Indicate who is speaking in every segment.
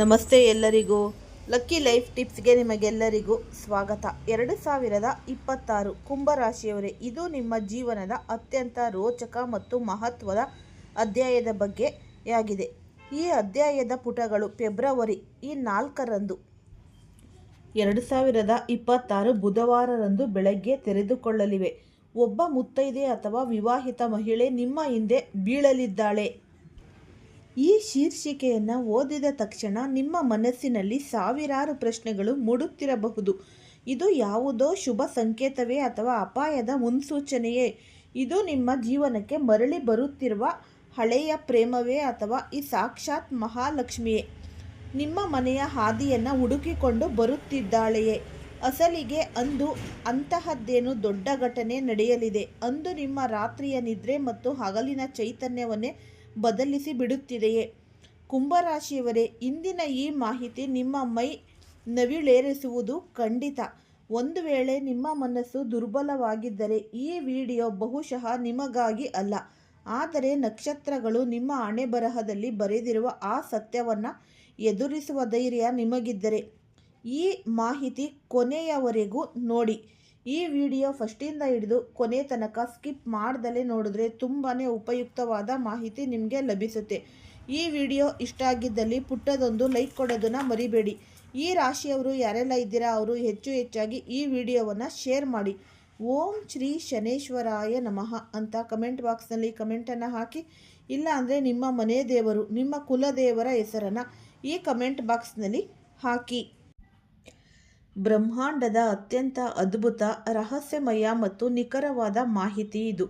Speaker 1: ನಮಸ್ತೆ ಎಲ್ಲರಿಗೂ. Lucky life ಟಿಪ್ಸ್ಗೆ ನಿಮಗೆಲ್ಲರಿಗೂ ಸ್ವಾಗತ. ಎರಡು ಸಾವಿರದ ಇಪ್ಪತ್ತಾರು ಕುಂಭರಾಶಿಯವರೇ ಇದು ನಿಮ್ಮ ಜೀವನದ ಅತ್ಯಂತ ರೋಚಕ ಮತ್ತು ಮಹತ್ವದ ಅಧ್ಯಾಯದ ಬಗ್ಗೆ ಆಗಿದೆ ಈ ಅಧ್ಯಾಯದ ಪುಟಗಳು ಫೆಬ್ರವರಿ ಈ ನಾಲ್ಕರಂದು, ಎರಡು ಸಾವಿರದ ಇಪ್ಪತ್ತಾರು ಬುಧವಾರರಂದು ಬೆಳಗ್ಗೆ ತೆರೆದುಕೊಳ್ಳಲಿವೆ. ಒಬ್ಬ ಮುತ್ತೈದೆ ಅಥವಾ ವಿವಾಹಿತ ಮಹಿಳೆ ನಿಮ್ಮ ಹಿಂದೆ ಬೀಳಲಿದ್ದಾಳೆ. ಈ ಶೀರ್ಷಿಕೆಯನ್ನು ಓದಿದ ತಕ್ಷಣ ನಿಮ್ಮ ಮನಸ್ಸಿನಲ್ಲಿ ಸಾವಿರಾರು ಪ್ರಶ್ನೆಗಳು ಮೂಡುತ್ತಿರಬಹುದು. ಇದು ಯಾವುದೋ ಶುಭ ಸಂಕೇತವೇ ಅಥವಾ ಅಪಾಯದ ಮುನ್ಸೂಚನೆಯೇ? ಇದು ನಿಮ್ಮ ಜೀವನಕ್ಕೆ ಮರಳಿ ಬರುತ್ತಿರುವ ಹಳೆಯ ಪ್ರೇಮವೇ ಅಥವಾ ಈ ಸಾಕ್ಷಾತ್ ಮಹಾಲಕ್ಷ್ಮಿಯೇ? ನಿಮ್ಮ ಮನೆಯ ಹಾದಿಯನ್ನು ಹುಡುಕಿಕೊಂಡು ಬರುತ್ತಿದ್ದಾಳೆಯೇ? ಅಸಲಿಗೆ ಅಂದು ಅಂತಹದ್ದೇನು ದೊಡ್ಡ ಘಟನೆ ನಡೆಯಲಿದೆ. ಅಂದು ನಿಮ್ಮ ರಾತ್ರಿಯ ನಿದ್ರೆ ಮತ್ತು ಹಗಲಿನ ಚೈತನ್ಯವನ್ನೇ ಬದಲಿಸಿ ಬಿಡುತ್ತಿದೆಯೇ? ಕುಂಭರಾಶಿಯವರೇ, ಇಂದಿನ ಈ ಮಾಹಿತಿ ನಿಮ್ಮ ಮೈ ನವಿಳೇರಿಸುವುದು ಖಂಡಿತ. ಒಂದು ವೇಳೆ ನಿಮ್ಮ ಮನಸ್ಸು ದುರ್ಬಲವಾಗಿದ್ದರೆ ಈ ವಿಡಿಯೋ ಬಹುಶಃ ನಿಮಗಾಗಿ ಅಲ್ಲ. ಆದರೆ ನಕ್ಷತ್ರಗಳು ನಿಮ್ಮ ಹಣೆ ಬರಹದಲ್ಲಿ ಬರೆದಿರುವ ಆ ಸತ್ಯವನ್ನು ಎದುರಿಸುವ ಧೈರ್ಯ ನಿಮಗಿದ್ದರೆ ಈ ಮಾಹಿತಿ ಕೊನೆಯವರೆಗೂ ನೋಡಿ. ಈ ವಿಡಿಯೋ ಫಸ್ಟಿಂದ ಹಿಡಿದು ಕೊನೆ ತನಕ ಸ್ಕಿಪ್ ಮಾಡ್ದಲೇ ನೋಡಿದ್ರೆ ತುಂಬಾ ಉಪಯುಕ್ತವಾದ ಮಾಹಿತಿ ನಿಮಗೆ ಲಭಿಸುತ್ತೆ. ಈ ವಿಡಿಯೋ ಇಷ್ಟ ಆಗಿದ್ದಲ್ಲಿ ಪುಟ್ಟದೊಂದು ಲೈಕ್ ಕೊಡೋದನ್ನು ಮರಿಬೇಡಿ. ಈ ರಾಶಿಯವರು ಯಾರೆಲ್ಲ ಇದ್ದೀರಾ ಅವರು ಹೆಚ್ಚು ಹೆಚ್ಚಾಗಿ ಈ ವಿಡಿಯೋವನ್ನು ಶೇರ್ ಮಾಡಿ. ಓಂ ಶ್ರೀ ಶನೇಶ್ವರಾಯ ನಮಃ ಅಂತ ಕಮೆಂಟ್ ಬಾಕ್ಸ್ನಲ್ಲಿ ಕಮೆಂಟನ್ನು ಹಾಕಿ. ಇಲ್ಲ ಅಂದರೆ ನಿಮ್ಮ ಮನೆ ದೇವರು, ನಿಮ್ಮ ಕುಲದೇವರ ಹೆಸರನ್ನು ಈ ಕಮೆಂಟ್ ಬಾಕ್ಸ್ನಲ್ಲಿ ಹಾಕಿ. ಬ್ರಹ್ಮಾಂಡದ ಅತ್ಯಂತ ಅದ್ಭುತ, ರಹಸ್ಯಮಯ ಮತ್ತು ನಿಖರವಾದ ಮಾಹಿತಿ ಇದು.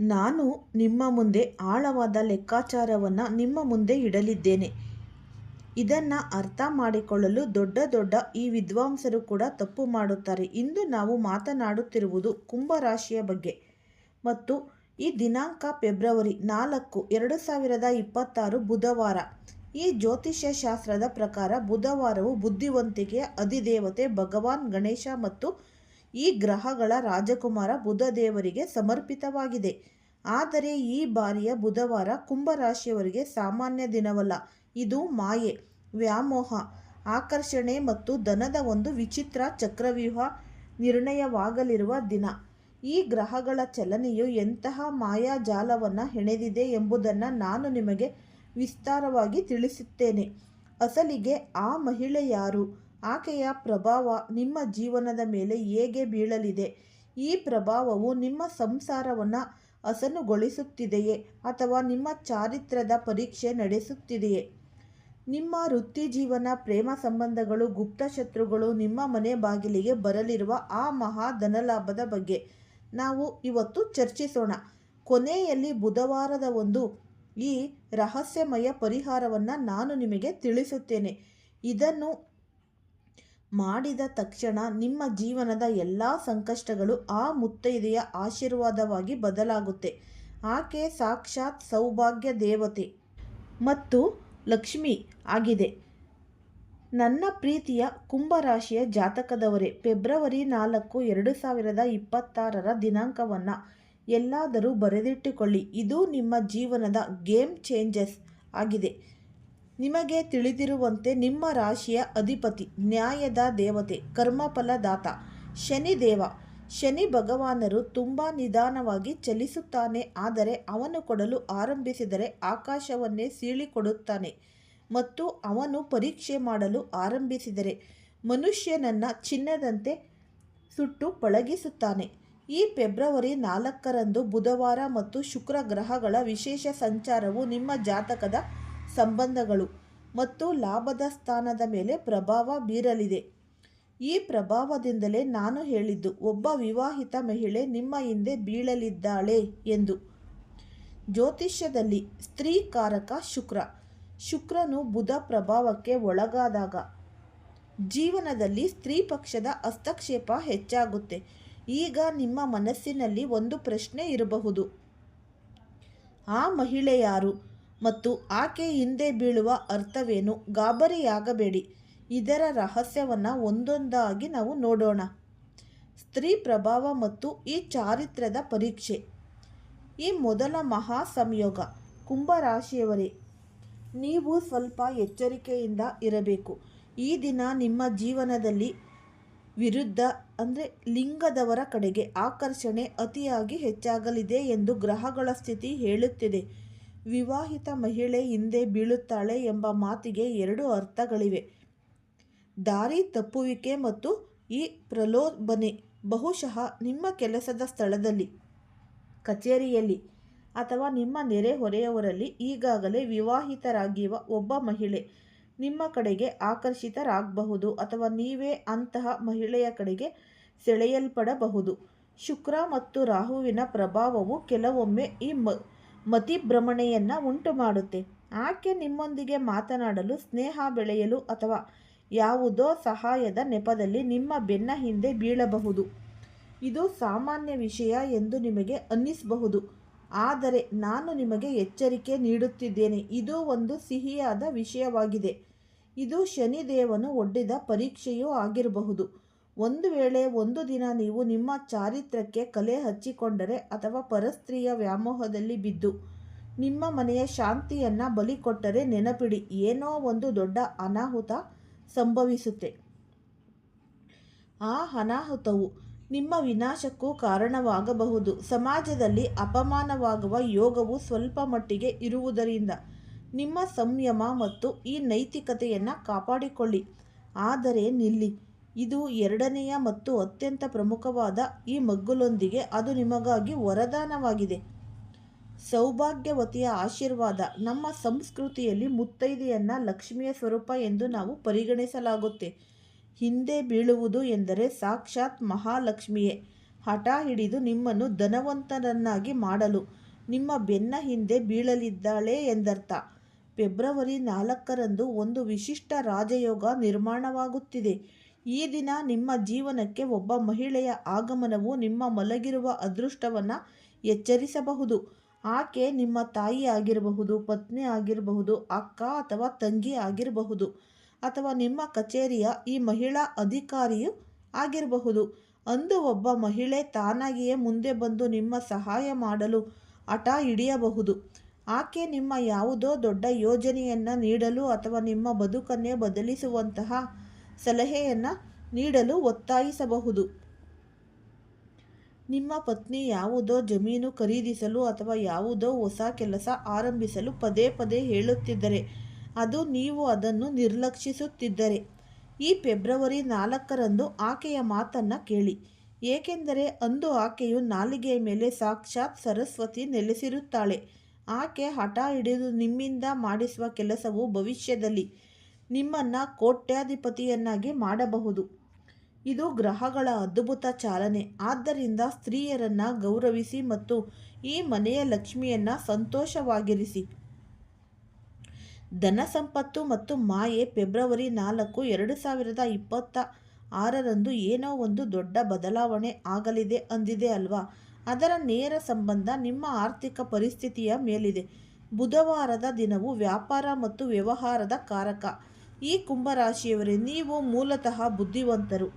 Speaker 1: ನಾನು ನಿಮ್ಮ ಮುಂದೆ ಆಳವಾದ ಲೆಕ್ಕಾಚಾರವನ್ನು ನಿಮ್ಮ ಮುಂದೆ ಇಡಲಿದ್ದೇನೆ. ಇದನ್ನು ಅರ್ಥ ಮಾಡಿಕೊಳ್ಳಲು ದೊಡ್ಡ ದೊಡ್ಡ ಈ ವಿದ್ವಾಂಸರು ಕೂಡ ತಪ್ಪು ಮಾಡುತ್ತಾರೆ. ಇಂದು ನಾವು ಮಾತನಾಡುತ್ತಿರುವುದು ಕುಂಭರಾಶಿಯ ಬಗ್ಗೆ. ಮತ್ತು ಈ ದಿನಾಂಕ ಫೆಬ್ರವರಿ ನಾಲ್ಕು, ಎರಡು ಸಾವಿರದ ಇಪ್ಪತ್ತಾರು ಬುಧವಾರ. ಈ ಜ್ಯೋತಿಷ್ಯ ಶಾಸ್ತ್ರದ ಪ್ರಕಾರ ಬುಧವಾರವು ಬುದ್ಧಿವಂತಿಕೆಯ ಅಧಿದೇವತೆ, ಭಗವಾನ್ ಗಣೇಶ ಮತ್ತು ಈ ಗ್ರಹಗಳ ರಾಜಕುಮಾರ ಬುಧ ದೇವರಿಗೆ ಸಮರ್ಪಿತವಾಗಿದೆ. ಆದರೆ ಈ ಬಾರಿಯ ಬುಧವಾರ ಕುಂಭರಾಶಿಯವರಿಗೆ ಸಾಮಾನ್ಯ ದಿನವಲ್ಲ, ಇದು ಮಾಯೆ, ವ್ಯಾಮೋಹ, ಆಕರ್ಷಣೆ ಮತ್ತು ಧನದ ಒಂದು ವಿಚಿತ್ರ ಚಕ್ರವ್ಯೂಹ ನಿರ್ಣಯವಾಗಲಿರುವ ದಿನ. ಈ ಗ್ರಹಗಳ ಚಲನೆಯು ಎಂತಹ ಮಾಯಾಜಾಲವನ್ನು ಹೆಣೆದಿದೆ ಎಂಬುದನ್ನು ನಾನು ನಿಮಗೆ ವಿಸ್ತಾರವಾಗಿ ತಿಳಿಸುತ್ತೇನೆ. ಅಸಲಿಗೆ ಆ ಮಹಿಳೆ ಯಾರು? ಆಕೆಯ ಪ್ರಭಾವ ನಿಮ್ಮ ಜೀವನದ ಮೇಲೆ ಹೇಗೆ ಬೀಳಲಿದೆ? ಈ ಪ್ರಭಾವವು ನಿಮ್ಮ ಸಂಸಾರವನ್ನು ಹಸನುಗೊಳಿಸುತ್ತಿದೆಯೇ ಅಥವಾ ನಿಮ್ಮ ಚಾರಿತ್ರದ ಪರೀಕ್ಷೆ ನಡೆಸುತ್ತಿದೆಯೇ? ನಿಮ್ಮ ವೃತ್ತಿ ಜೀವನ, ಪ್ರೇಮ ಸಂಬಂಧಗಳು, ಗುಪ್ತ ಶತ್ರುಗಳು ನಿಮ್ಮ ಮನೆ ಬಾಗಿಲಿಗೆ ಬರಲಿರುವ ಆ ಮಹಾ ಧನಲಾಭದ ಬಗ್ಗೆ ನಾವು ಇವತ್ತು ಚರ್ಚಿಸೋಣ. ಕೊನೆಯಲ್ಲಿ ಬುಧವಾರದ ಒಂದು ಈ ರಹಸ್ಯಮಯ ಪರಿಹಾರವನ್ನು ನಾನು ನಿಮಗೆ ತಿಳಿಸುತ್ತೇನೆ. ಇದನ್ನು ಮಾಡಿದ ತಕ್ಷಣ ನಿಮ್ಮ ಜೀವನದ ಎಲ್ಲ ಸಂಕಷ್ಟಗಳು ಆ ಮುತ್ತೈದೆಯ ಆಶೀರ್ವಾದವಾಗಿ ಬದಲಾಗುತ್ತೆ. ಆಕೆ ಸಾಕ್ಷಾತ್ ಸೌಭಾಗ್ಯ ದೇವತೆ ಮತ್ತು ಲಕ್ಷ್ಮಿ ಆಗಿದೆ. ನನ್ನ ಪ್ರೀತಿಯ ಕುಂಭರಾಶಿಯ ಜಾತಕದವರೇ, ಫೆಬ್ರವರಿ ನಾಲ್ಕು, ಎರಡು ಸಾವಿರದ ಇಪ್ಪತ್ತಾರರ ದಿನಾಂಕವನ್ನು ಎಲ್ಲಾದರೂ ಬರೆದಿಟ್ಟುಕೊಳ್ಳಿ. ಇದು ನಿಮ್ಮ ಜೀವನದ ಗೇಮ್ ಚೇಂಜಸ್ ಆಗಿದೆ. ನಿಮಗೆ ತಿಳಿದಿರುವಂತೆ ನಿಮ್ಮ ರಾಶಿಯ ಅಧಿಪತಿ, ನ್ಯಾಯದ ದೇವತೆ ಕರ್ಮಫಲದಾತ ಶನಿದೇವ ಶನಿ ಭಗವಾನರು ತುಂಬ ನಿಧಾನವಾಗಿ ಚಲಿಸುತ್ತಾನೆ, ಆದರೆ ಅವನು ಕೊಡಲು ಆರಂಭಿಸಿದರೆ ಆಕಾಶವನ್ನೇ ಸೀಳಿಕೊಡುತ್ತಾನೆ ಮತ್ತು ಅವನು ಪರೀಕ್ಷೆ ಮಾಡಲು ಆರಂಭಿಸಿದರೆ ಮನುಷ್ಯನನ್ನು ಚಿನ್ನದಂತೆ ಸುಟ್ಟು ಪಳಗಿಸುತ್ತಾನೆ. ಈ ಫೆಬ್ರವರಿ ನಾಲ್ಕರಂದು ಬುಧವಾರ ಮತ್ತು ಶುಕ್ರ ಗ್ರಹಗಳ ವಿಶೇಷ ಸಂಚಾರವು ನಿಮ್ಮ ಜಾತಕದ ಸಂಬಂಧಗಳು ಮತ್ತು ಲಾಭದ ಸ್ಥಾನದ ಮೇಲೆ ಪ್ರಭಾವ ಬೀರಲಿದೆ. ಈ ಪ್ರಭಾವದಿಂದಲೇ ನಾನು ಹೇಳಿದ್ದು, ಒಬ್ಬ ವಿವಾಹಿತ ಮಹಿಳೆ ನಿಮ್ಮ ಹಿಂದೆ ಬೀಳಲಿದ್ದಾಳೆ ಎಂದು. ಜ್ಯೋತಿಷ್ಯದಲ್ಲಿ ಸ್ತ್ರೀ ಕಾರಕ ಶುಕ್ರ. ಶುಕ್ರನು ಬುಧ ಪ್ರಭಾವಕ್ಕೆ ಒಳಗಾದಾಗ ಜೀವನದಲ್ಲಿ ಸ್ತ್ರೀ ಪಕ್ಷದ ಹಸ್ತಕ್ಷೇಪ ಹೆಚ್ಚಾಗುತ್ತೆ. ಈಗ ನಿಮ್ಮ ಮನಸ್ಸಿನಲ್ಲಿ ಒಂದು ಪ್ರಶ್ನೆ ಇರಬಹುದು. ಆ ಮಹಿಳೆ ಯಾರು? ಮತ್ತು ಆಕೆ ಹಿಂದೆ ಬೀಳುವ ಅರ್ಥವೇನು? ಗಾಬರಿಯಾಗಬೇಡಿ. ಇದರ ರಹಸ್ಯವನ್ನು ಒಂದೊಂದಾಗಿ ನಾವು ನೋಡೋಣ. ಸ್ತ್ರೀ ಪ್ರಭಾವ ಮತ್ತು ಈ ಚಾರಿತ್ರ್ಯದ ಪರೀಕ್ಷೆ. ಈ ಮೊದಲ ಮಹಾ ಸಂಯೋಗ. ಕುಂಭರಾಶಿಯವರೇ ನೀವು ಸ್ವಲ್ಪ ಎಚ್ಚರಿಕೆಯಿಂದ ಇರಬೇಕು. ಈ ದಿನ ನಿಮ್ಮ ಜೀವನದಲ್ಲಿ ವಿರುದ್ಧ, ಅಂದರೆ ಲಿಂಗದವರ ಕಡೆಗೆ ಆಕರ್ಷಣೆ ಅತಿಯಾಗಿ ಹೆಚ್ಚಾಗಲಿದೆ ಎಂದು ಗ್ರಹಗಳ ಸ್ಥಿತಿ ಹೇಳುತ್ತಿದೆ. ವಿವಾಹಿತ ಮಹಿಳೆ ಹಿಂದೆ ಬೀಳುತ್ತಾಳೆ ಎಂಬ ಮಾತಿಗೆ ಎರಡು ಅರ್ಥಗಳಿವೆ. ದಾರಿ ತಪ್ಪುವಿಕೆ ಮತ್ತು ಈ ಪ್ರಲೋಭನೆ ಬಹುಶಃ ನಿಮ್ಮ ಕೆಲಸದ ಸ್ಥಳದಲ್ಲಿ, ಕಚೇರಿಯಲ್ಲಿ ಅಥವಾ ನಿಮ್ಮ ನೆರೆಹೊರೆಯವರಲ್ಲಿ ಈಗಾಗಲೇ ವಿವಾಹಿತರಾಗಿರುವ ಒಬ್ಬ ಮಹಿಳೆ ನಿಮ್ಮ ಕಡೆಗೆ ಆಕರ್ಷಿತರಾಗಬಹುದು ಅಥವಾ ನೀವೇ ಅಂತಹ ಮಹಿಳೆಯ ಕಡೆಗೆ ಸೆಳೆಯಲ್ಪಡಬಹುದು. ಶುಕ್ರ ಮತ್ತು ರಾಹುವಿನ ಪ್ರಭಾವವು ಕೆಲವೊಮ್ಮೆ ಈ ಮ, ಮತಿಭ್ರಮಣೆಯನ್ನು ಉಂಟು ಮಾಡುತ್ತೆ ಆಕೆ ನಿಮ್ಮೊಂದಿಗೆ ಮಾತನಾಡಲು, ಸ್ನೇಹ ಬೆಳೆಯಲು ಅಥವಾ ಯಾವುದೋ ಸಹಾಯದ ನೆಪದಲ್ಲಿ ನಿಮ್ಮ ಬೆನ್ನ ಹಿಂದೆ ಬೀಳಬಹುದು. ಇದು ಸಾಮಾನ್ಯ ವಿಷಯ ಎಂದು ನಿಮಗೆ ಅನ್ನಿಸಬಹುದು. ಆದರೆ ನಾನು ನಿಮಗೆ ಎಚ್ಚರಿಕೆ ನೀಡುತ್ತಿದ್ದೇನೆ. ಇದು ಒಂದು ಸಿಹಿಯಾದ ವಿಷಯವಾಗಿದೆ. ಇದು ಶನಿದೇವನು ಒಡ್ಡಿದ ಪರೀಕ್ಷೆಯೂ ಆಗಿರಬಹುದು. ಒಂದು ವೇಳೆ ಒಂದು ದಿನ ನೀವು ನಿಮ್ಮ ಚಾರಿತ್ರಕ್ಕೆ ಕಲೆ ಹಚ್ಚಿಕೊಂಡರೆ ಅಥವಾ ಪರಸ್ತ್ರೀಯ ವ್ಯಾಮೋಹದಲ್ಲಿ ಬಿದ್ದು ನಿಮ್ಮ ಮನೆಯ ಶಾಂತಿಯನ್ನು ಬಲಿ ಕೊಟ್ಟರೆ ನೆನಪಿಡಿ, ಏನೋ ಒಂದು ದೊಡ್ಡ ಅನಾಹುತ ಸಂಭವಿಸುತ್ತೆ. ಆ ಅನಾಹುತವು ನಿಮ್ಮ ವಿನಾಶಕ್ಕೂ ಕಾರಣವಾಗಬಹುದು. ಸಮಾಜದಲ್ಲಿ ಅಪಮಾನವಾಗುವ ಯೋಗವು ಸ್ವಲ್ಪ ಮಟ್ಟಿಗೆ ಇರುವುದರಿಂದ ನಿಮ್ಮ ಸಂಯಮ ಮತ್ತು ಈ ನೈತಿಕತೆಯನ್ನು ಕಾಪಾಡಿಕೊಳ್ಳಿ. ಆದರೆ ನಿಲ್ಲಿ, ಇದು ಎರಡನೆಯ ಮತ್ತು ಅತ್ಯಂತ ಪ್ರಮುಖವಾದ ಈ ಮಗ್ಗುಲೊಂದಿಗೆ ಅದು ನಿಮಗಾಗಿ ವರದಾನವಾಗಿದೆ. ಸೌಭಾಗ್ಯವತಿಯ ಆಶೀರ್ವಾದ, ನಮ್ಮ ಸಂಸ್ಕೃತಿಯಲ್ಲಿ ಮುತ್ತೈದೆಯನ್ನ ಲಕ್ಷ್ಮಿಯ ಸ್ವರೂಪ ಎಂದು ನಾವು ಪರಿಗಣಿಸಲಾಗುತ್ತೆ. ಹಿಂದೆ ಬೀಳುವುದು ಎಂದರೆ ಸಾಕ್ಷಾತ್ ಮಹಾಲಕ್ಷ್ಮಿಯೇ. ಹಠ ಹಿಡಿದು ನಿಮ್ಮನ್ನು ಧನವಂತರನ್ನಾಗಿ ಮಾಡಲು ನಿಮ್ಮ ಬೆನ್ನ ಹಿಂದೆ ಬೀಳಲಿದ್ದಾಳೆ ಎಂದರ್ಥ. ಫೆಬ್ರವರಿ ನಾಲ್ಕರಂದು ಒಂದು ವಿಶಿಷ್ಟ ರಾಜಯೋಗ ನಿರ್ಮಾಣವಾಗುತ್ತಿದೆ. ಈ ದಿನ ನಿಮ್ಮ ಜೀವನಕ್ಕೆ ಒಬ್ಬ ಮಹಿಳೆಯ ಆಗಮನವು ನಿಮ್ಮ ಮಲಗಿರುವ ಅದೃಷ್ಟವನ್ನು ಎಚ್ಚರಿಸಬಹುದು. ಆಕೆ ನಿಮ್ಮ ತಾಯಿ ಆಗಿರಬಹುದು ಪತ್ನಿ ಆಗಿರಬಹುದು, ಅಕ್ಕ ಅಥವಾ ತಂಗಿ ಆಗಿರಬಹುದು. ಅಥವಾ ನಿಮ್ಮ ಕಚೇರಿಯ ಈ ಮಹಿಳಾ ಅಧಿಕಾರಿಯು ಆಗಿರಬಹುದು. ಅಂದು ಒಬ್ಬ ಮಹಿಳೆ ತಾನಾಗಿಯೇ ಮುಂದೆ ಬಂದು ನಿಮ್ಮ ಸಹಾಯ ಮಾಡಲು ಹಠ ಹಿಡಿಯಬಹುದು. ಆಕೆ ನಿಮ್ಮ ಯಾವುದೋ ದೊಡ್ಡ ಯೋಜನೆಯನ್ನು ನೀಡಲು ಅಥವಾ ನಿಮ್ಮ ಬದುಕನ್ನೇ ಬದಲಿಸುವಂತಹ ಸಲಹೆಯನ್ನು ನೀಡಲು ಒತ್ತಾಯಿಸಬಹುದು. ನಿಮ್ಮ ಪತ್ನಿ ಯಾವುದೋ ಜಮೀನು ಖರೀದಿಸಲು ಅಥವಾ ಯಾವುದೋ ಹೊಸ ಕೆಲಸ ಆರಂಭಿಸಲು ಪದೇ ಪದೇ ಹೇಳುತ್ತಿದ್ದರೆ ಅದು ನೀವು ಅದನ್ನು ನಿರ್ಲಕ್ಷಿಸುತ್ತಿದ್ದರೆ. ಈ ಫೆಬ್ರವರಿ ನಾಲ್ಕರಂದು ಆಕೆಯ ಮಾತನ್ನು ಕೇಳಿ. ಏಕೆಂದರೆ ಅಂದು ಆಕೆಯು ನಾಲಿಗೆಯ ಮೇಲೆ ಸಾಕ್ಷಾತ್ ಸರಸ್ವತಿ ನೆಲೆಸಿರುತ್ತಾಳೆ. ಆಕೆ ಹಠ ಹಿಡಿದು ನಿಮ್ಮಿಂದ ಮಾಡಿಸುವ ಕೆಲಸವು ಭವಿಷ್ಯದಲ್ಲಿ ನಿಮ್ಮನ್ನು ಕೋಟ್ಯಾಧಿಪತಿಯನ್ನಾಗಿ ಮಾಡಬಹುದು. ಇದು ಗ್ರಹಗಳ ಅದ್ಭುತ ಚಾಲನೆ. ಆದ್ದರಿಂದ ಸ್ತ್ರೀಯರನ್ನು ಗೌರವಿಸಿ ಮತ್ತು ಈ ಮನೆಯ ಲಕ್ಷ್ಮಿಯನ್ನು ಸಂತೋಷವಾಗಿರಿಸಿ. ಧನ ಸಂಪತ್ತು ಮತ್ತು ಮಾಯೆ ಫೆಬ್ರವರಿ ನಾಲ್ಕು, ಎರಡು ಸಾವಿರದ ಇಪ್ಪತ್ತ ಆರರಂದು ಏನೋ ಒಂದು ದೊಡ್ಡ ಬದಲಾವಣೆ ಆಗಲಿದೆ ಅಂದಿದೆ ಅಲ್ವಾ? ಅದರ ನೇರ ಸಂಬಂಧ ನಿಮ್ಮ ಆರ್ಥಿಕ ಪರಿಸ್ಥಿತಿಯ ಮೇಲಿದೆ. ಬುಧವಾರದ ದಿನವು ವ್ಯಾಪಾರ ಮತ್ತು ವ್ಯವಹಾರದ ಕಾರಕ. ಈ ಕುಂಭರಾಶಿಯವರೇ, ನೀವು ಮೂಲತಃ ಬುದ್ಧಿವಂತರು.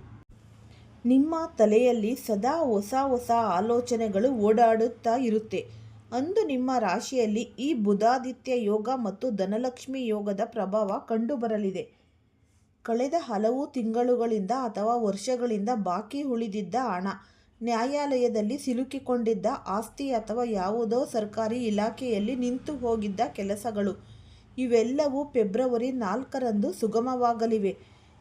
Speaker 1: ನಿಮ್ಮ ತಲೆಯಲ್ಲಿ ಸದಾ ಹೊಸ ಹೊಸ ಆಲೋಚನೆಗಳು ಓಡಾಡುತ್ತಾ ಇರುತ್ತೆ. ಅಂದು ನಿಮ್ಮ ರಾಶಿಯಲ್ಲಿ ಈ ಬುಧಾದಿತ್ಯ ಯೋಗ ಮತ್ತು ಧನಲಕ್ಷ್ಮಿ ಯೋಗದ ಪ್ರಭಾವ ಕಂಡುಬರಲಿದೆ. ಕಳೆದ ಹಲವು ತಿಂಗಳುಗಳಿಂದ ಅಥವಾ ವರ್ಷಗಳಿಂದ ಬಾಕಿ ಉಳಿದಿದ್ದ ಹಣ, ನ್ಯಾಯಾಲಯದಲ್ಲಿ ಸಿಲುಕಿಕೊಂಡಿದ್ದ ಆಸ್ತಿ ಅಥವಾ ಯಾವುದೋ ಸರ್ಕಾರಿ ಇಲಾಖೆಯಲ್ಲಿ ನಿಂತು ಹೋಗಿದ್ದ ಕೆಲಸಗಳು, ಇವೆಲ್ಲವೂ ಫೆಬ್ರವರಿ ನಾಲ್ಕರಂದು ಸುಗಮವಾಗಲಿವೆ.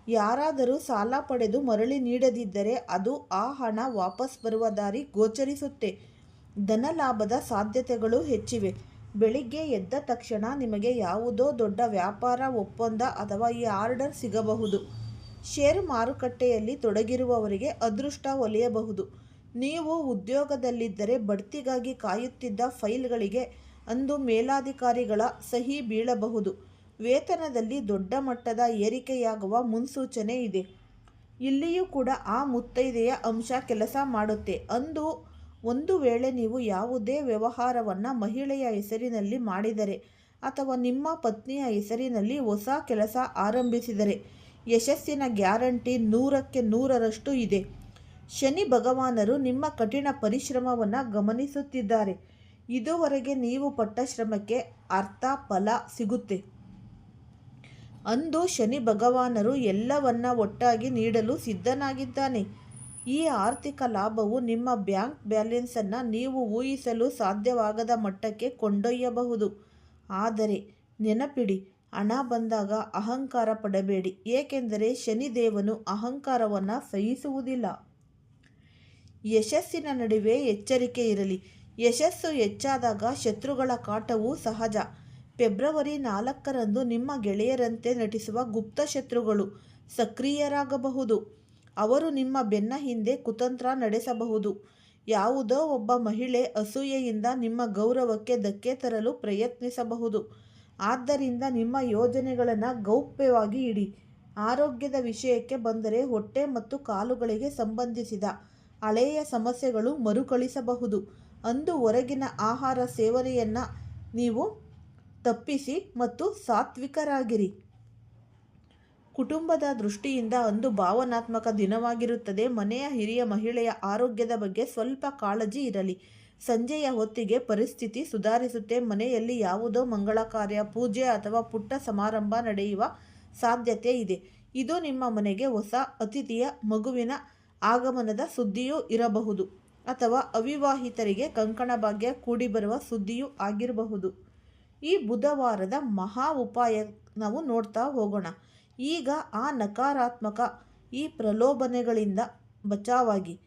Speaker 1: ಯಾರಾದರೂ ಸಾಲ ಪಡೆದು ಮರಳಿ ನೀಡದಿದ್ದರೆ ಅದು ಆ ಹಣ ವಾಪಸ್ ಬರುವ ದಾರಿ ಗೋಚರಿಸುತ್ತೆ. ಧನಲಾಭದ ಸಾಧ್ಯತೆಗಳು ಹೆಚ್ಚಿವೆ. ಬೆಳಿಗ್ಗೆ ಎದ್ದ ತಕ್ಷಣ ನಿಮಗೆ ಯಾವುದೋ ದೊಡ್ಡ ವ್ಯಾಪಾರ, ಒಪ್ಪಂದ ಅಥವಾ ಈ ಆರ್ಡರ್ ಸಿಗಬಹುದು. ಷೇರು ಮಾರುಕಟ್ಟೆಯಲ್ಲಿ ತೊಡಗಿರುವವರಿಗೆ ಅದೃಷ್ಟ ಒಲಿಯಬಹುದು. ನೀವು ಉದ್ಯೋಗದಲ್ಲಿದ್ದರೆ ಬಡ್ತಿಗಾಗಿ ಕಾಯುತ್ತಿದ್ದ ಫೈಲ್ಗಳಿಗೆ ಅಂದು ಮೇಲಾಧಿಕಾರಿಗಳ ಸಹಿ ಬೀಳಬಹುದು. ವೇತನದಲ್ಲಿ ದೊಡ್ಡ ಮಟ್ಟದ ಏರಿಕೆಯಾಗುವ ಮುನ್ಸೂಚನೆ ಇದೆ. ಇಲ್ಲಿಯೂ ಕೂಡ ಆ ಮುತ್ತೈದೆಯ ಅಂಶ ಕೆಲಸ ಮಾಡುತ್ತೆ. ಅಂದು ಒಂದು ವೇಳೆ ನೀವು ಯಾವುದೇ ವ್ಯವಹಾರವನ್ನು ಮಹಿಳೆಯ ಹೆಸರಿನಲ್ಲಿ ಮಾಡಿದರೆ ಅಥವಾ ನಿಮ್ಮ ಪತ್ನಿಯ ಹೆಸರಿನಲ್ಲಿ ಹೊಸ ಕೆಲಸ ಆರಂಭಿಸಿದರೆ, ಯಶಸ್ಸಿನ ಗ್ಯಾರಂಟಿ ನೂರಕ್ಕೆ ನೂರರಷ್ಟು ಇದೆ. ಶನಿ ಭಗವಾನರು ನಿಮ್ಮ ಕಠಿಣ ಪರಿಶ್ರಮವನ್ನು ಗಮನಿಸುತ್ತಿದ್ದಾರೆ. ಇದುವರೆಗೆ ನೀವು ಪಟ್ಟ ಶ್ರಮಕ್ಕೆ ಅರ್ಥ ಫಲ ಸಿಗುತ್ತೆ. ಅಂದು ಶನಿ ಭಗವಾನರು ಎಲ್ಲವನ್ನ ಒಟ್ಟಾಗಿ ನೀಡಲು ಸಿದ್ಧನಾಗಿದ್ದಾನೆ. ಈ ಆರ್ಥಿಕ ಲಾಭವು ನಿಮ್ಮ ಬ್ಯಾಂಕ್ ಬ್ಯಾಲೆನ್ಸನ್ನು ನೀವು ಊಹಿಸಲು ಸಾಧ್ಯವಾಗದ ಮಟ್ಟಕ್ಕೆ ಕೊಂಡೊಯ್ಯಬಹುದು. ಆದರೆ ನೆನಪಿಡಿ, ಹಣ ಬಂದಾಗ ಅಹಂಕಾರ ಪಡಬೇಡಿ, ಏಕೆಂದರೆ ಶನಿದೇವನು ಅಹಂಕಾರವನ್ನು ಸಹಿಸುವುದಿಲ್ಲ. ಯಶಸ್ಸಿನ ನಡುವೆ ಎಚ್ಚರಿಕೆ ಇರಲಿ. ಯಶಸ್ಸು ಹೆಚ್ಚಾದಾಗ ಶತ್ರುಗಳ ಕಾಟವೂ ಸಹಜ. ಫೆಬ್ರವರಿ ನಾಲ್ಕರಂದು ನಿಮ್ಮ ಗೆಳೆಯರಂತೆ ನಟಿಸುವ ಗುಪ್ತ ಶತ್ರುಗಳು ಸಕ್ರಿಯರಾಗಬಹುದು. ಅವರು ನಿಮ್ಮ ಬೆನ್ನ ಹಿಂದೆ ಕುತಂತ್ರ ನಡೆಸಬಹುದು. ಯಾವುದೋ ಒಬ್ಬ ಮಹಿಳೆ ಅಸೂಯೆಯಿಂದ ನಿಮ್ಮ ಗೌರವಕ್ಕೆ ಧಕ್ಕೆ ತರಲು ಪ್ರಯತ್ನಿಸಬಹುದು. ಆದ್ದರಿಂದ ನಿಮ್ಮ ಯೋಜನೆಗಳನ್ನು ಗೌಪ್ಯವಾಗಿ ಇಡಿ. ಆರೋಗ್ಯದ ವಿಷಯಕ್ಕೆ ಬಂದರೆ ಹೊಟ್ಟೆ ಮತ್ತು ಕಾಲುಗಳಿಗೆ ಸಂಬಂಧಿಸಿದ ಹಳೆಯ ಸಮಸ್ಯೆಗಳು ಮರುಕಳಿಸಬಹುದು. ಅಂದು ಹೊರಗಿನ ಆಹಾರ ಸೇವನೆಯನ್ನು ನೀವು ತಪ್ಪಿಸಿ ಮತ್ತು ಸಾತ್ವಿಕರಾಗಿರಿ. ಕುಟುಂಬದ ದೃಷ್ಟಿಯಿಂದ ಅಂದು ಭಾವನಾತ್ಮಕ ದಿನವಾಗಿರುತ್ತದೆ. ಮನೆಯ ಹಿರಿಯ ಮಹಿಳೆಯ ಆರೋಗ್ಯದ ಬಗ್ಗೆ ಸ್ವಲ್ಪ ಕಾಳಜಿ ಇರಲಿ. ಸಂಜೆಯ ಹೊತ್ತಿಗೆ ಪರಿಸ್ಥಿತಿ ಸುಧಾರಿಸುತ್ತೆ. ಮನೆಯಲ್ಲಿ ಯಾವುದೋ ಮಂಗಳ ಕಾರ್ಯ, ಪೂಜೆ ಅಥವಾ ಪುಟ್ಟ ಸಮಾರಂಭ ನಡೆಯುವ ಸಾಧ್ಯತೆ ಇದೆ. ಇದು ನಿಮ್ಮ ಮನೆಗೆ ಹೊಸ ಅತಿಥಿಯ ಮಗುವಿನ ಆಗಮನದ ಸುದ್ದಿಯೂ ಇರಬಹುದು ಅಥವಾ ಅವಿವಾಹಿತರಿಗೆ ಕಂಕಣ ಭಾಗ್ಯ ಕೂಡಿಬರುವ ಸುದ್ದಿಯೂ ಆಗಿರಬಹುದು. ಈ ಬುಧವಾರದ ಮಹಾ ಉಪಾಯ ನಾವು ನೋಡ್ತಾ ಹೋಗೋಣ. ಈಗ ಆ ನಕಾರಾತ್ಮಕ ಈ ಪ್ರಲೋಭನೆಗಳಿಂದ ಬಚಾವಾಗಿ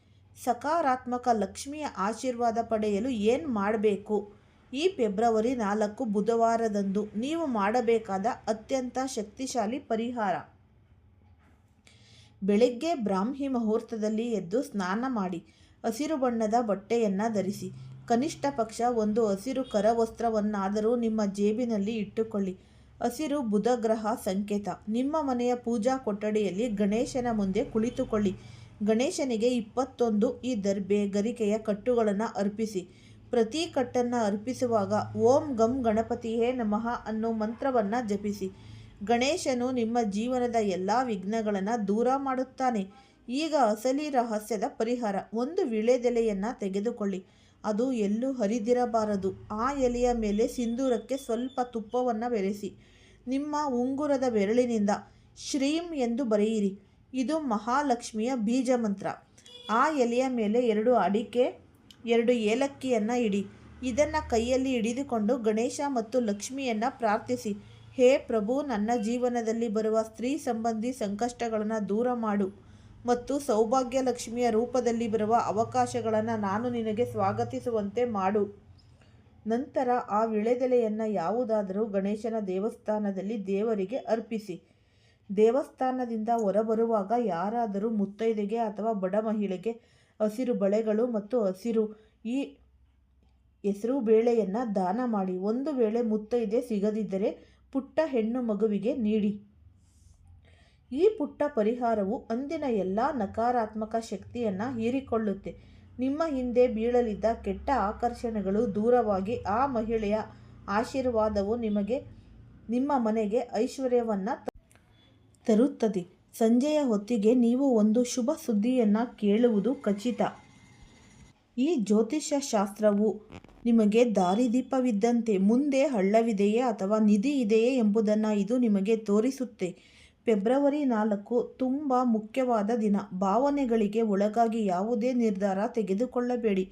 Speaker 1: ಸಕಾರಾತ್ಮಕ ಲಕ್ಷ್ಮಿಯ ಆಶೀರ್ವಾದ ಪಡೆಯಲು ಏನು ಮಾಡಬೇಕು? ಈ ಫೆಬ್ರವರಿ ನಾಲ್ಕು ಬುಧವಾರದಂದು ನೀವು ಮಾಡಬೇಕಾದ ಅತ್ಯಂತ ಶಕ್ತಿಶಾಲಿ ಪರಿಹಾರ. ಬೆಳಗ್ಗೆ ಬ್ರಾಹ್ಮಿ ಮುಹೂರ್ತದಲ್ಲಿ ಎದ್ದು ಸ್ನಾನ ಮಾಡಿ ಹಸಿರು ಬಣ್ಣದ ಬಟ್ಟೆಯನ್ನು ಧರಿಸಿ. ಕನಿಷ್ಠ ಪಕ್ಷ ಒಂದು ಹಸಿರು ಕರವಸ್ತ್ರವನ್ನಾದರೂ ನಿಮ್ಮ ಜೇಬಿನಲ್ಲಿ ಇಟ್ಟುಕೊಳ್ಳಿ. ಹಸಿರು ಬುಧಗ್ರಹ ಸಂಕೇತ. ನಿಮ್ಮ ಮನೆಯ ಪೂಜಾ ಕೊಠಡಿಯಲ್ಲಿ ಗಣೇಶನ ಮುಂದೆ ಕುಳಿತುಕೊಳ್ಳಿ. ಗಣೇಶನಿಗೆ ಇಪ್ಪತ್ತೊಂದು, ಈ ದರ್ಬೆ ಗರಿಕೆಯ ಕಟ್ಟುಗಳನ್ನು ಅರ್ಪಿಸಿ. ಪ್ರತಿ ಕಟ್ಟನ್ನು ಅರ್ಪಿಸುವಾಗ ಓಂ ಗಂ ಗಣಪತಿಯೇ ನಮಃ ಅನ್ನೋ ಮಂತ್ರವನ್ನು ಜಪಿಸಿ. ಗಣೇಶನು ನಿಮ್ಮ ಜೀವನದ ಎಲ್ಲ ವಿಘ್ನಗಳನ್ನು ದೂರ ಮಾಡುತ್ತಾನೆ. ಈಗ ಅಸಲಿ ರಹಸ್ಯದ ಪರಿಹಾರ. ಒಂದು ವಿಳೆದೆಲೆಯನ್ನು ತೆಗೆದುಕೊಳ್ಳಿ. ಅದು ಎಲ್ಲೂ ಹರಿದಿರಬಾರದು. ಆ ಎಲೆಯ ಮೇಲೆ ಸಿಂಧೂರಕ್ಕೆ ಸ್ವಲ್ಪ ತುಪ್ಪವನ್ನು ಬೆರೆಸಿ. ನಿಮ್ಮ ಉಂಗುರದ ಬೆರಳಿನಿಂದ ಶ್ರೀಂ ಎಂದು ಬರೆಯಿರಿ. ಇದು ಮಹಾಲಕ್ಷ್ಮಿಯ ಬೀಜ ಮಂತ್ರ. ಆ ಎಲೆಯ ಮೇಲೆ ಎರಡು ಅಡಿಕೆ, ಎರಡು ಏಲಕ್ಕಿಯನ್ನು ಇಡಿ. ಇದನ್ನು ಕೈಯಲ್ಲಿ ಹಿಡಿದುಕೊಂಡು ಗಣೇಶ ಮತ್ತು ಲಕ್ಷ್ಮಿಯನ್ನು ಪ್ರಾರ್ಥಿಸಿ. ಹೇ ಪ್ರಭು, ನನ್ನ ಜೀವನದಲ್ಲಿ ಬರುವ ಸ್ತ್ರೀ ಸಂಬಂಧಿ ಸಂಕಷ್ಟಗಳನ್ನು ದೂರ ಮಾಡು. ಮತ್ತು ಸೌಭಾಗ್ಯ ಲಕ್ಷ್ಮಿಯ ರೂಪದಲ್ಲಿ ಬರುವ ಅವಕಾಶಗಳನ್ನು ನಾನು ನಿನಗೆ ಸ್ವಾಗತಿಸುವಂತೆ ಮಾಡು. ನಂತರ ಆ ವಿಳೆದೆಲೆಯನ್ನು ಯಾವುದಾದರೂ ಗಣೇಶನ ದೇವಸ್ಥಾನದಲ್ಲಿ ದೇವರಿಗೆ ಅರ್ಪಿಸಿ. ದೇವಸ್ಥಾನದಿಂದ ಹೊರಬರುವಾಗ ಯಾರಾದರೂ ಮುತ್ತೈದೆಗೆ ಅಥವಾ ಬಡ ಮಹಿಳೆಗೆ ಹಸಿರು ಬಳೆಗಳು ಮತ್ತು ಹಸಿರು ಈ ಹೆಸರು ಬೇಳೆಯನ್ನು ದಾನ ಮಾಡಿ. ಒಂದು ವೇಳೆ ಮುತ್ತೈದೆ ಸಿಗದಿದ್ದರೆ ಪುಟ್ಟ ಹೆಣ್ಣು ಮಗುವಿಗೆ ನೀಡಿ. ಈ ಪುಟ್ಟ ಪರಿಹಾರವು ಅಂದಿನ ಎಲ್ಲ ನಕಾರಾತ್ಮಕ ಶಕ್ತಿಯನ್ನು ಹೀರಿಕೊಳ್ಳುತ್ತೆ. ನಿಮ್ಮ ಹಿಂದೆ ಬೀಳಲಿದ್ದ ಕೆಟ್ಟ ಆಕರ್ಷಣೆಗಳು ದೂರವಾಗಿ ಆ ಮಹಿಳೆಯ ಆಶೀರ್ವಾದವು ನಿಮಗೆ, ನಿಮ್ಮ ಮನೆಗೆ ಐಶ್ವರ್ಯವನ್ನು ತರುತ್ತದೆ. ಸಂಜೆಯ ಹೊತ್ತಿಗೆ ನೀವು ಒಂದು ಶುಭ ಸುದ್ದಿಯನ್ನು ಕೇಳುವುದು ಖಚಿತ. ಈ ಜ್ಯೋತಿಷ್ಯ ಶಾಸ್ತ್ರವು ನಿಮಗೆ ದಾರಿದೀಪವಿದ್ದಂತೆ ಮುಂದೆ ಹಳ್ಳವಿದೆಯೇ ಅಥವಾ ನಿಧಿ ಇದೆಯೇ ಎಂಬುದನ್ನು ಇದು ನಿಮಗೆ ತೋರಿಸುತ್ತೆ. ಫೆಬ್ರವರಿ ನಾಲ್ಕು ತುಂಬ ಮುಖ್ಯವಾದ ದಿನ. ಭಾವನೆಗಳಿಗೆ ಒಳಗಾಗಿ ಯಾವುದೇ ನಿರ್ಧಾರ ತೆಗೆದುಕೊಳ್ಳಬೇಡಿ.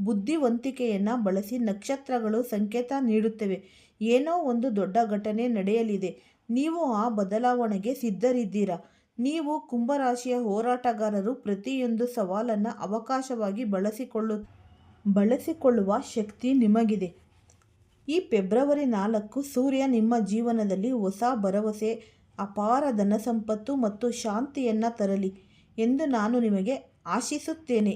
Speaker 1: ಬುದ್ಧಿವಂತಿಕೆಯನ್ನು ಬಳಸಿ ನಕ್ಷತ್ರಗಳು ಸಂಕೇತ ನೀಡುತ್ತವೆ. ಏನೋ ಒಂದು ದೊಡ್ಡ ಘಟನೆ ನಡೆಯಲಿದೆ. ನೀವು ಆ ಬದಲಾವಣೆಗೆ ಸಿದ್ಧರಿದ್ದೀರಾ? ನೀವು ಕುಂಭರಾಶಿಯ ಹೋರಾಟಗಾರರು ಪ್ರತಿಯೊಂದು ಸವಾಲನ್ನು ಅವಕಾಶವಾಗಿ ಬಳಸಿಕೊಳ್ಳು, ಬಳಸಿಕೊಳ್ಳುವ ಶಕ್ತಿ ನಿಮಗಿದೆ. ಈ ಫೆಬ್ರವರಿ ನಾಲ್ಕು ಸೂರ್ಯ ನಿಮ್ಮ ಜೀವನದಲ್ಲಿ ಹೊಸ ಭರವಸೆ ಅಪಾರ ಧನಸಂಪತ್ತು ಮತ್ತು ಶಾಂತಿಯನ್ನು ತರಲಿ ಎಂದು ನಾನು ನಿಮಗೆ ಆಶಿಸುತ್ತೇನೆ.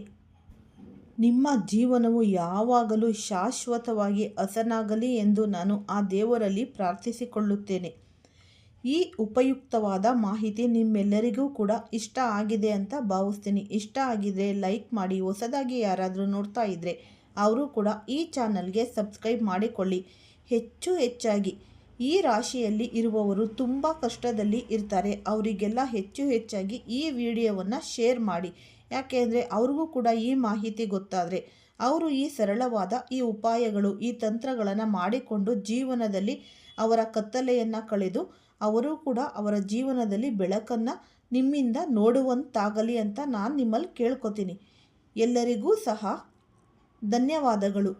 Speaker 1: ನಿಮ್ಮ ಜೀವನವು ಯಾವಾಗಲೂ ಶಾಶ್ವತವಾಗಿ ಹಸನಾಗಲಿ ಎಂದು ನಾನು ಆ ದೇವರಲ್ಲಿ ಪ್ರಾರ್ಥಿಸಿಕೊಳ್ಳುತ್ತೇನೆ. ಈ ಉಪಯುಕ್ತವಾದ ಮಾಹಿತಿ ನಿಮ್ಮೆಲ್ಲರಿಗೂ ಕೂಡ ಇಷ್ಟ ಆಗಿದೆ ಅಂತ ಭಾವಿಸ್ತೀನಿ. ಇಷ್ಟ ಆಗಿದ್ರೆ ಲೈಕ್ ಮಾಡಿ, ಹೊಸದಾಗಿ ಯಾರಾದರೂ ನೋಡ್ತಾ ಇದ್ದರೆ ಅವರು ಕೂಡ ಈ ಚಾನಲ್ಗೆ ಸಬ್ಸ್ಕ್ರೈಬ್ ಮಾಡಿಕೊಳ್ಳಿ. ಹೆಚ್ಚು ಹೆಚ್ಚಾಗಿ ಈ ರಾಶಿಯಲ್ಲಿ ಇರುವವರು ತುಂಬ ಕಷ್ಟದಲ್ಲಿ ಇರ್ತಾರೆ. ಅವರಿಗೆಲ್ಲ ಹೆಚ್ಚು ಹೆಚ್ಚಾಗಿ ಈ ವಿಡಿಯೋವನ್ನು ಶೇರ್ ಮಾಡಿ. ಯಾಕೆಂದರೆ ಅವ್ರಿಗೂ ಕೂಡ ಈ ಮಾಹಿತಿ ಗೊತ್ತಾದರೆ. ಅವರು ಈ ಸರಳವಾದ ಈ ಉಪಾಯಗಳು, ಈ ತಂತ್ರಗಳನ್ನು ಮಾಡಿಕೊಂಡು ಜೀವನದಲ್ಲಿ ಅವರ ಕತ್ತಲೆಯನ್ನು ಕಳೆದು ಅವರು ಕೂಡ ಅವರ ಜೀವನದಲ್ಲಿ ಬೆಳಕನ್ನು ನಿಮ್ಮಿಂದ ನೋಡುವಂತಾಗಲಿ ಅಂತ ನಾನು ನಿಮ್ಮಲ್ಲಿ ಕೇಳ್ಕೊತೀನಿ. ಎಲ್ಲರಿಗೂ ಸಹ ಧನ್ಯವಾದಗಳು.